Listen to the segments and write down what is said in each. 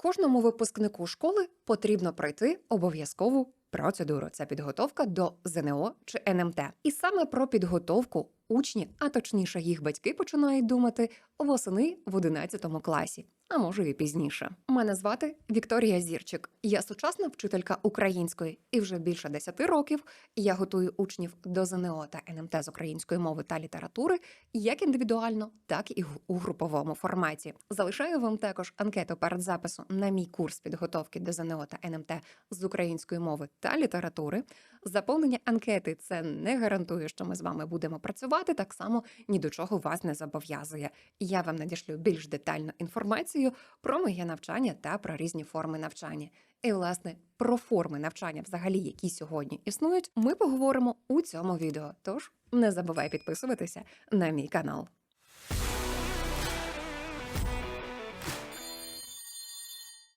Кожному випускнику школи потрібно пройти обов'язкову процедуру. Це підготовка до ЗНО чи НМТ. І саме про підготовку учні, а точніше їх батьки, починають думати восени в 11 класі. А може і пізніше. Мене звати Вікторія Зірчик. Я сучасна вчителька української, і вже більше 10 років я готую учнів до ЗНО та НМТ з української мови та літератури як індивідуально, так і у груповому форматі. Залишаю вам також анкету перед записом на мій курс підготовки до ЗНО та НМТ з української мови та літератури. Заповнення анкети це не гарантує, що ми з вами будемо працювати. Так само ні до чого вас не зобов'язує. Я вам надішлю більш детальну інформацію про моє навчання та про різні форми навчання. І, власне, про форми навчання, взагалі, які сьогодні існують, ми поговоримо у цьому відео. Тож не забувай підписуватися на мій канал.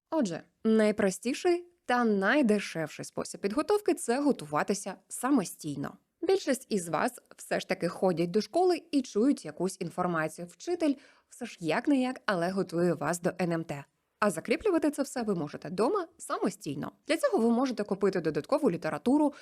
Отже, найпростіший та найдешевший спосіб підготовки це готуватися самостійно. Більшість із вас все ж таки ходять до школи і чують якусь інформацію. Вчитель все ж як не як, але готує вас до НМТ. А закріплювати це все ви можете вдома самостійно. Для цього ви можете купити додаткову літературу.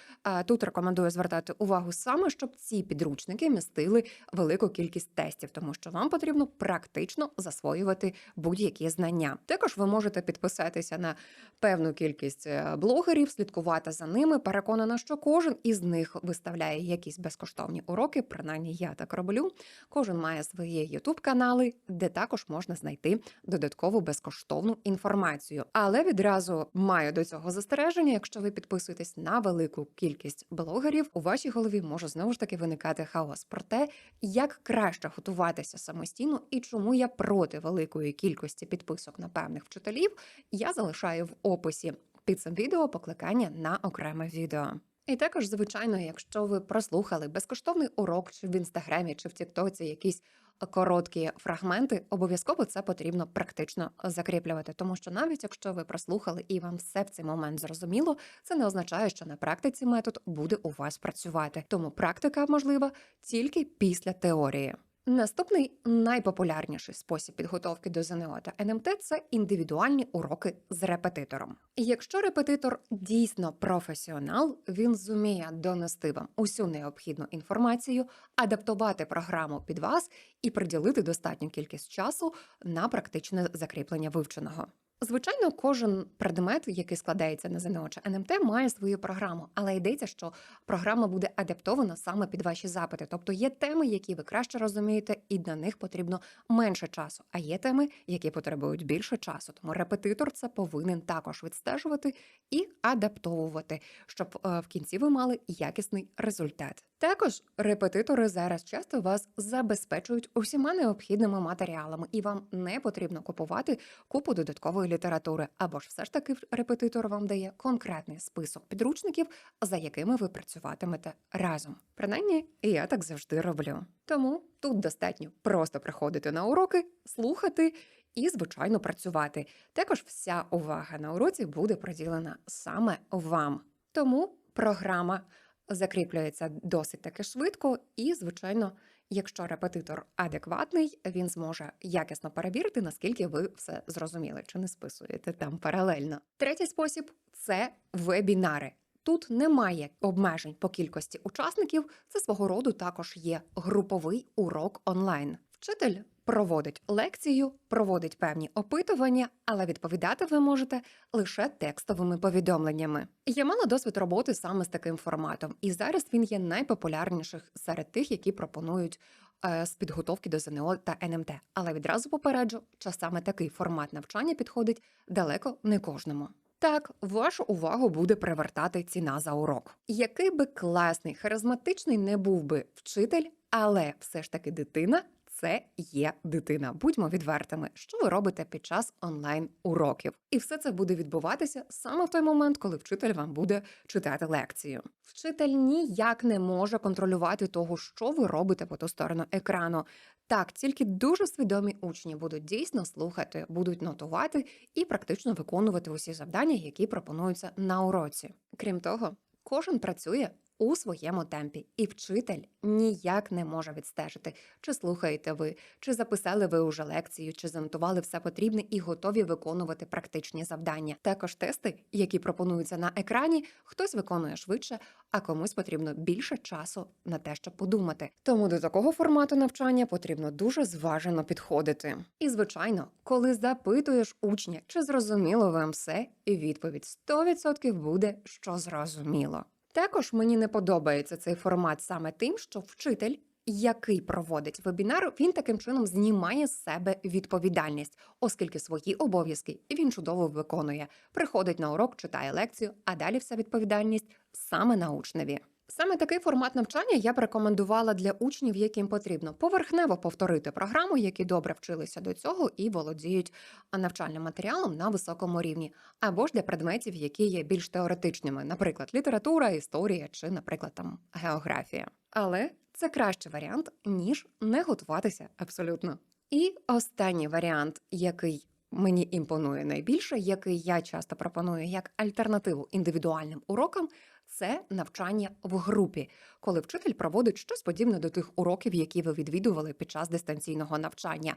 Тут рекомендую звертати увагу саме, щоб ці підручники містили велику кількість тестів, тому що вам потрібно практично засвоювати будь-які знання. Також ви можете підписатися на певну кількість е, блогерів, слідкувати за ними. Переконана, що кожен із них виставляє якісь безкоштовні уроки. Принаймні, я так роблю. Кожен має свої youtube канали, де також можна знайти додаткову безкоштовну інформацію. Але відразу маю до цього застереження. Якщо ви підписуєтесь на велику кількість блогерів, у вашій голові може знову ж таки виникати хаос про те, як краще готуватися самостійно і чому я проти великої кількості підписок на певних вчителів. Я залишаю в описі під цим відео покликання на окреме відео. І також, звичайно, якщо ви прослухали безкоштовний урок чи в інстаграмі, чи в Тіктоці якісь короткі фрагменти, обов'язково це потрібно практично закріплювати. Тому що навіть якщо ви прослухали і вам все в цей момент зрозуміло, це не означає, що на практиці метод буде у вас працювати. Тому практика можлива тільки після теорії. Наступний найпопулярніший спосіб підготовки до ЗНО та НМТ це індивідуальні уроки з репетитором. Якщо репетитор дійсно професіонал, він зуміє донести вам усю необхідну інформацію, адаптувати програму під вас і приділити достатню кількість часу на практичне закріплення вивченого. Звичайно, кожен предмет, який складається на ЗНО чи НМТ, має свою програму, але йдеться, що програма буде адаптована саме під ваші запити. Тобто є теми, які ви краще розумієте, і на них потрібно менше часу. А є теми, які потребують більше часу. Тому репетитор це повинен також відстежувати і адаптовувати, щоб е, в кінці ви мали якісний результат. Також репетитори зараз часто вас забезпечують усіма необхідними матеріалами, і вам не потрібно купувати купу додаткової літератури, або ж все ж таки репетитор вам дає конкретний список підручників, за якими ви працюватимете разом. Принаймні, я так завжди роблю. Тому тут достатньо просто приходити на уроки, слухати і, звичайно, працювати. Також вся увага на уроці буде приділена саме вам. Тому програма закріплюється досить таки швидко, і, звичайно, якщо репетитор адекватний, він зможе якісно перевірити, наскільки ви все зрозуміли, чи не списуєте там паралельно. Третій спосіб це вебінари. Тут немає обмежень по кількості учасників. Це свого роду також є груповий урок онлайн. Вчитель проводить лекцію, проводить певні опитування, але відповідати ви можете лише текстовими повідомленнями. Я мала досвід роботи саме з таким форматом, і зараз він є найпопулярніших серед тих, які пропонують е, з підготовки до ЗНО та НМТ. Але відразу попереджу, що саме такий формат навчання підходить далеко не кожному. Так, вашу увагу буде привертати ціна за урок. Який би класний, харизматичний не був би вчитель, але все ж таки дитина це є дитина. Будьмо відвертими, що ви робите під час онлайн уроків. І все це буде відбуватися саме в той момент, коли вчитель вам буде читати лекцію. Вчитель ніяк не може контролювати того, що ви робите по ту сторону екрану. Так, тільки дуже свідомі учні будуть дійсно слухати, будуть нотувати і практично виконувати усі завдання, які пропонуються на уроці. Крім того, кожен працює у своєму темпі, і вчитель ніяк не може відстежити, чи слухаєте ви, чи записали ви уже лекцію, чи занотували все потрібне і готові виконувати практичні завдання. Також тести, які пропонуються на екрані, хтось виконує швидше, а комусь потрібно більше часу на те, щоб подумати. Тому до такого формату навчання потрібно дуже зважено підходити. І звичайно, коли запитуєш учня, чи зрозуміло вам все, і відповідь 100% буде, що зрозуміло. Також мені не подобається цей формат саме тим, що вчитель. Який проводить вебінар, він таким чином знімає з себе відповідальність, оскільки свої обов'язки він чудово виконує. Приходить на урок, читає лекцію, а далі вся відповідальність саме на учневі. Саме такий формат навчання я б рекомендувала для учнів, яким потрібно поверхнево повторити програму, які добре вчилися до цього і володіють навчальним матеріалом на високому рівні, або ж для предметів, які є більш теоретичними, наприклад, література, історія чи, наприклад, там географія. Але це кращий варіант, ніж не готуватися абсолютно. І останній варіант, який мені імпонує найбільше, який я часто пропоную як альтернативу індивідуальним урокам, це навчання в групі, коли вчитель проводить щось подібне до тих уроків, які ви відвідували під час дистанційного навчання.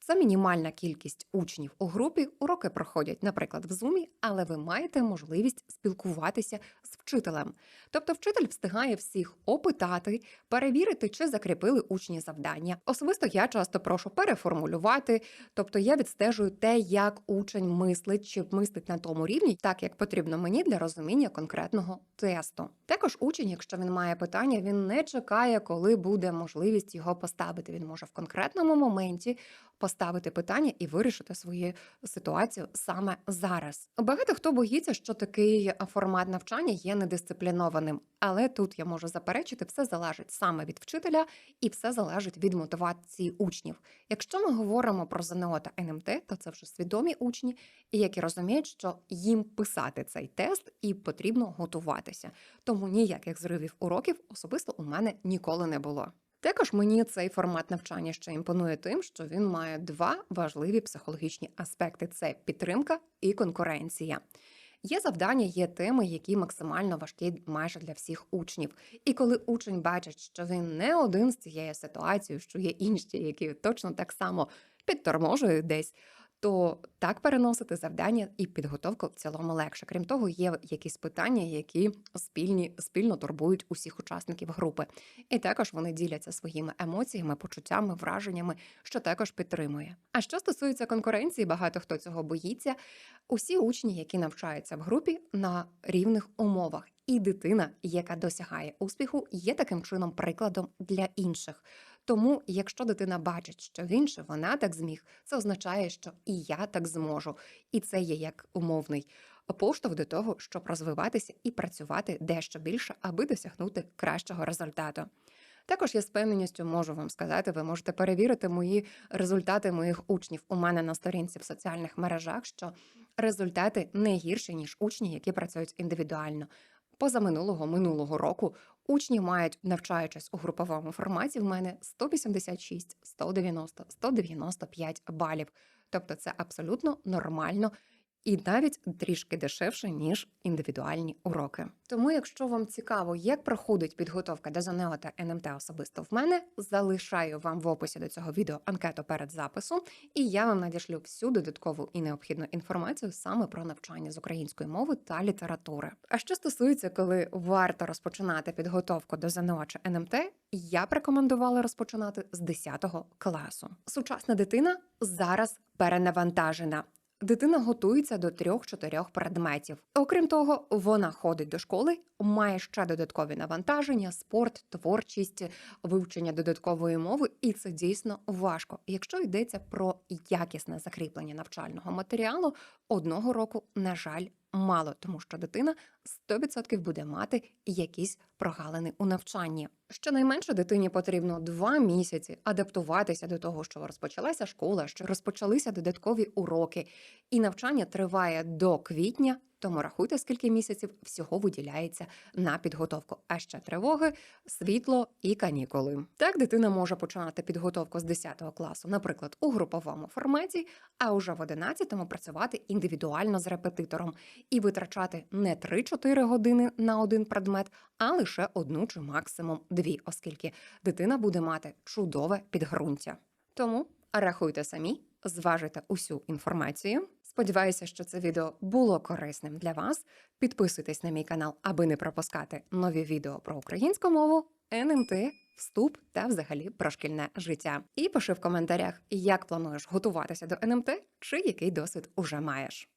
Це мінімальна кількість учнів у групі. Уроки проходять, наприклад, в зумі, але ви маєте можливість спілкуватися вчителем. Тобто, вчитель встигає всіх опитати, перевірити, чи закріпили учні завдання. Особисто я часто прошу переформулювати, тобто я відстежую те, як учень мислить, чи мислить на тому рівні, так як потрібно мені для розуміння конкретного тесту. Також учень, якщо він має питання, він не чекає, коли буде можливість його поставити. Він може в конкретному моменті поставити питання і вирішити свою ситуацію саме зараз. Багато хто боїться, що такий формат навчання є недисциплінованим, але тут я можу заперечити, все залежить саме від вчителя і все залежить від мотивації учнів. Якщо ми говоримо про ЗНО та НМТ, то це вже свідомі учні, які розуміють, що їм писати цей тест і потрібно готуватися. Тому ніяких зривів уроків особисто у мене ніколи не було. Також мені цей формат навчання ще імпонує тим, що він має два важливі психологічні аспекти: це підтримка і конкуренція. Є завдання, є теми, які максимально важкі майже для всіх учнів. І коли учень бачить, що він не один з цією ситуацією, що є інші, які точно так само підторможують десь. То так переносити завдання і підготовку в цілому легше. Крім того, є якісь питання, які спільні спільно турбують усіх учасників групи, і також вони діляться своїми емоціями, почуттями, враженнями, що також підтримує. А що стосується конкуренції, багато хто цього боїться. Усі учні, які навчаються в групі на рівних умовах, і дитина, яка досягає успіху, є таким чином прикладом для інших. Тому, якщо дитина бачить, що він чи вона так зміг, це означає, що і я так зможу, і це є як умовний поштовх до того, щоб розвиватися і працювати дещо більше, аби досягнути кращого результату. Також я з певненістю можу вам сказати, ви можете перевірити мої результати моїх учнів у мене на сторінці в соціальних мережах, що результати не гірші, ніж учні, які працюють індивідуально. Позаминулого минулого року учні мають, навчаючись у груповому форматі, в мене 186, 190, 195 балів. Тобто це абсолютно нормально і навіть трішки дешевше, ніж індивідуальні уроки. Тому, якщо вам цікаво, як проходить підготовка до ЗНО та НМТ особисто в мене, залишаю вам в описі до цього відео анкету перед записом, і я вам надішлю всю додаткову і необхідну інформацію саме про навчання з української мови та літератури. А що стосується, коли варто розпочинати підготовку до ЗНО чи НМТ, я б рекомендувала розпочинати з 10 класу. Сучасна дитина зараз перенавантажена. Дитина готується до трьох-чотирьох предметів. Окрім того, вона ходить до школи, має ще додаткові навантаження, спорт, творчість, вивчення додаткової мови, і це дійсно важко. Якщо йдеться про якісне закріплення навчального матеріалу, одного року, на жаль, мало, тому що дитина 100% буде мати якісь прогалини у навчанні. Щонайменше дитині потрібно два місяці адаптуватися до того, що розпочалася школа, що розпочалися додаткові уроки, і навчання триває до квітня. Тому рахуйте, скільки місяців всього виділяється на підготовку. А ще тривоги, світло і канікули. Так дитина може починати підготовку з 10 класу, наприклад, у груповому форматі, а уже в 11-му працювати індивідуально з репетитором і витрачати не 3-4 години на один предмет, а лише одну чи максимум дві, оскільки дитина буде мати чудове підґрунтя. Тому рахуйте самі, зважите усю інформацію. Сподіваюся, що це відео було корисним для вас. Підписуйтесь на мій канал, аби не пропускати нові відео про українську мову, НМТ, вступ та взагалі про шкільне життя. І пиши в коментарях, як плануєш готуватися до НМТ чи який досвід уже маєш.